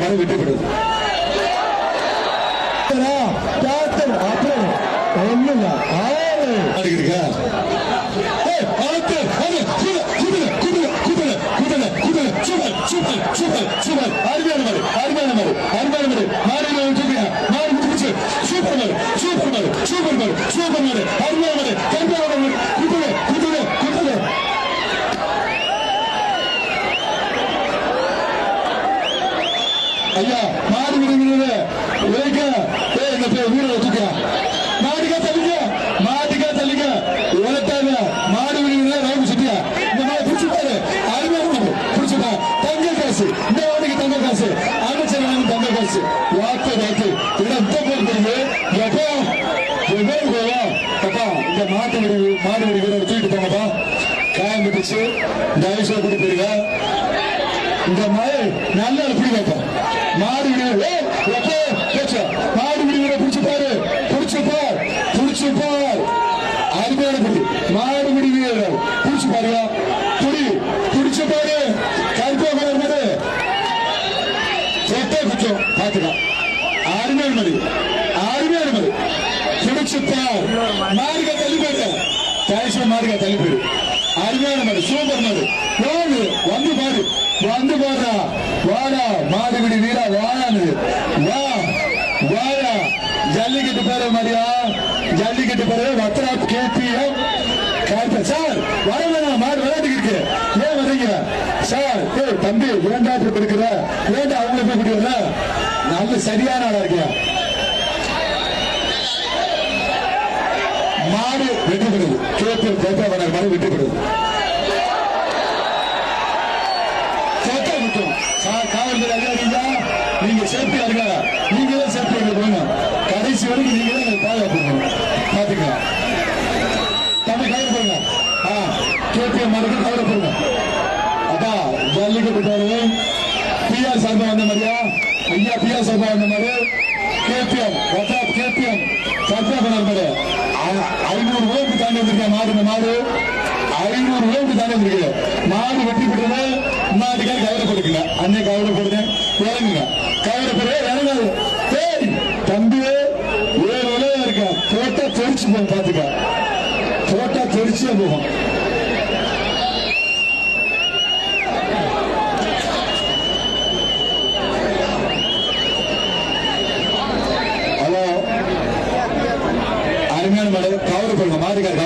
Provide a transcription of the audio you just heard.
மாதிரி வெற்றி பெறுது கேப்டன் அப்புறம் ஒண்ணும் இல்ல ஆறு இருக்கா ஏய், ஆத்தர், அது, குதிரை, குதிரை, குதிரை, குதிரை, குதிரை, குதிரை, சூப்பர், சூப்பர், சூப்பர், சூப்பர். அருமையான மாடு, அருமையான மாடு, அருமையான மாடு. மாடுகளை சூப்பர் மாடு, சூப்பர் மாடு, சூப்பர் மாடு, சூப்பர் மாடு, அருமையான மாடு, ஐயா மாடு விடுகிறது உழைக்க என்ன பேர் வீர வச்சுக்க. மாடுக்கா தள்ளிக்க மாட்டுக்கா தள்ளிக்க உழைத்தாங்க மாடு விடுகிறது ரவுண்டு சுட்டியா. இந்த மாதிரி பிடிச்சிட்டாரு அருமையா மாடு பிடிச்சிட்டா தங்க காசு இந்த வாடிக்கு தங்க காசு. அமைச்சர் தங்க காசு. வாக்கு வாக்கு. இடம் தெரியுது? எப்போ? எவ்வளவு போவோம் அப்பா இந்த மாட்டு விடு மாடு விடு வீரர் தூக்கிட்டு போங்கப்பா. காயம் பிடிச்சு தயவுசெய்து கூட்டிட்டு போயிருங்க. இந்த மாதிரி நல்ல பிடி வைப்போம் மாடு விடுவது ஏய், எப்போ பிடிச்சு பாரு பிடிச்சு பார் பிடிச்சு பார். அருமையான பிடி மாடு விடி பிடிச்சு பாருங்க புடி பிடிச்சு பாரு. கருப்பா கலர் மாடு சொட்டை குச்சம் பாத்துக்க அருமையான மடி அருமையான மடி பிடிச்சு பார். மாடுக தள்ளி போயிட்ட. தயசு மாடுக தள்ளி போயிடு. அருமையான மாடு சூப்பர் மாதிரி வந்து பாரு வந்து பாடுறா. மாடுபிடி வீரா வாழாது வா வாழா ஜல்லிக்கட்டு பேரு மரியா ஜல்லிக்கட்டு பேரு வத்ரா கேபிஎம். கார்ப சார் வர வேணாம் மாடு விளையாட்டுக்கு இருக்கு. ஏன் வரீங்க சார் ஏய் தம்பி ஏன்டா இப்படி கொடுக்குற ஏன்டா அவங்கள போய் கொடுக்குற நல்ல சரியான ஆளா இருக்கியா? மாடு வெற்றி பெறுது கேபிஎம் கேபிஎம் மாடு வெற்றி பெறுது சொத்தை குற்றம் சார் காவல்துறை அதிகாரிங்க நீங்க சேஃப்டியா இருக்காங்க நீங்க தான் சேஃப்டியா இருக்க கடைசி வரைக்கும் நீங்க தான் பாதுகாப்பு இருக்கணும். பாத்துக்கலாம் தம்பி கவலை போடுங்க. ஆ கேபிஎம் மாடுக்கு கவலை போடுங்க. அப்பா ஜல்லிக்கட்டு போறது பிஆர் சார்பா வந்த மாதிரியா? ஐயா பிஆர் சார்பா வந்த மாதிரி? KPM WhatsApp KPM. சர்ச்சா பண்ண மாதிரி ஐநூறு ரூபாய்க்கு தாண்டி வந்திருக்கேன் மாடு இந்த மாடு. ஐநூறு ரூபாய்க்கு தாண்டி வந்திருக்கு. மாடு வெட்டி விட்டுறது மாட்டுக்கார கவலை கொடுக்கல அன்னைக்கு கவலை போடுங்க இறங்குங்க. கவலை போடுற இறங்காது ஏய் தம்பி ஏழு விலையா இருக்க? போட்டா தெரிச்சு போகும் பாத்துக்க. போட்டா தெரிச்சே போகும் ஹலோ. அருமையான மாடு கவர் பண்ணுங்க மாட்டுக்கார